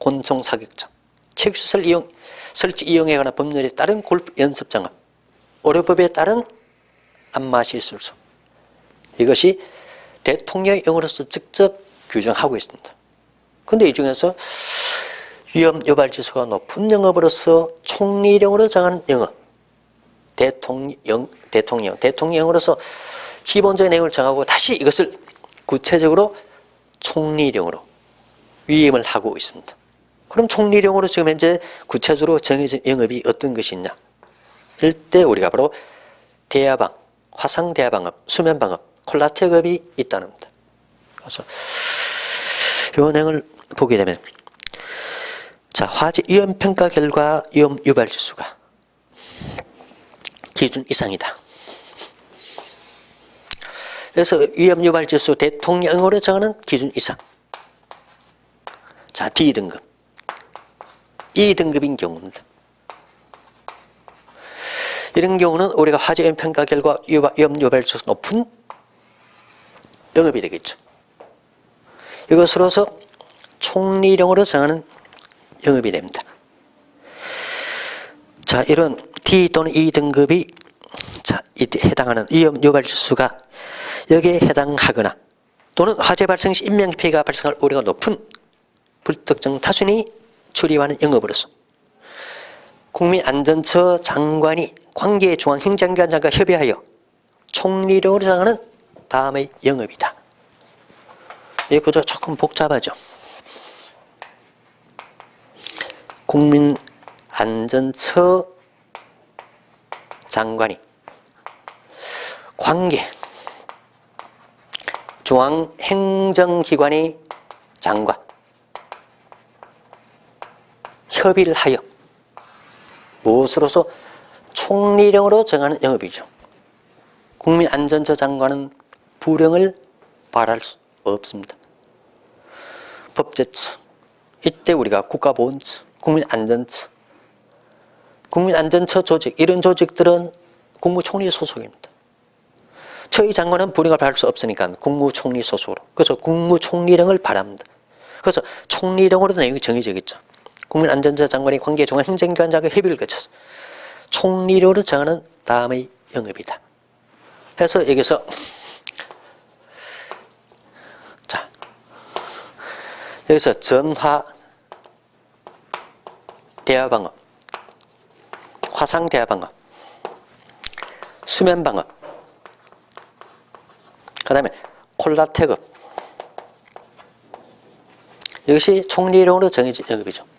곤충 사격장, 체육시설 이용, 설치 이용에 관한 법률에 따른 골프 연습장업, 의료법에 따른 안마시술소. 이것이 대통령령으로서 직접 규정하고 있습니다. 근데 이 중에서 위험 유발 지수가 높은 영업으로서 총리령으로 정하는 영업, 대통령, 대통령, 대통령으로서 기본적인 내용을 정하고 다시 이것을 구체적으로 총리령으로 위임을 하고 있습니다. 그럼 총리령으로 지금 현재 구체적으로 정해진 영업이 어떤 것이 있냐? 이럴 때 우리가 바로 대야방, 화상 대야방업, 수면 방업, 콜라텍업이 있다는 겁니다. 그래서 이 내용을 보게 되면 자 화재 위험 평가 결과 위험 유발 지수가 기준 이상이다. 그래서 위험 유발 지수 대통령으로 정하는 기준 이상. 자 D 등급. E 등급인 경우입니다. 이런 경우는 우리가 화재 위험 평가 결과 지수 높은 영업이 되겠죠. 이것으로서 총리령으로 정하는 영업이 됩니다. 자, 이런 D 또는 E 등급이 자, 이때 해당하는 위험 유발 지수가 여기에 해당하거나 또는 화재 발생 시 인명 피해가 발생할 우려가 높은 불특정 타순이 출입하는 영업으로서 국민안전처 장관이 관계 중앙행정기관장과 협의하여 총리령으로 정하는 다음의 영업이다. 이 구조가 조금 복잡하죠. 국민안전처 장관이 관계 중앙행정기관의 장관 협의를 하여 무엇으로서 총리령으로 정하는 영업이죠. 국민안전처 장관은 불령을 발할 수 없습니다. 법제처 이때 우리가 국가보훈처, 국민안전처 국민안전처 조직 이런 조직들은 국무총리 소속입니다. 저희 장관은 불령을 발할 수 없으니까 국무총리 소속으로 그래서 국무총리령을 발합니다. 그래서 총리령으로 내용이 정해져 있죠. 국민안전처 장관이 관계 중앙행정기관장과 협의를 거쳐서 총리령으로 정하는 다음의 영업이다. 그래서 여기서 자 여기서 전화 대화방업, 화상 대화방업, 수면 방업, 그 다음에 콜라텍업 이것이 총리령으로 정해진 영업이죠.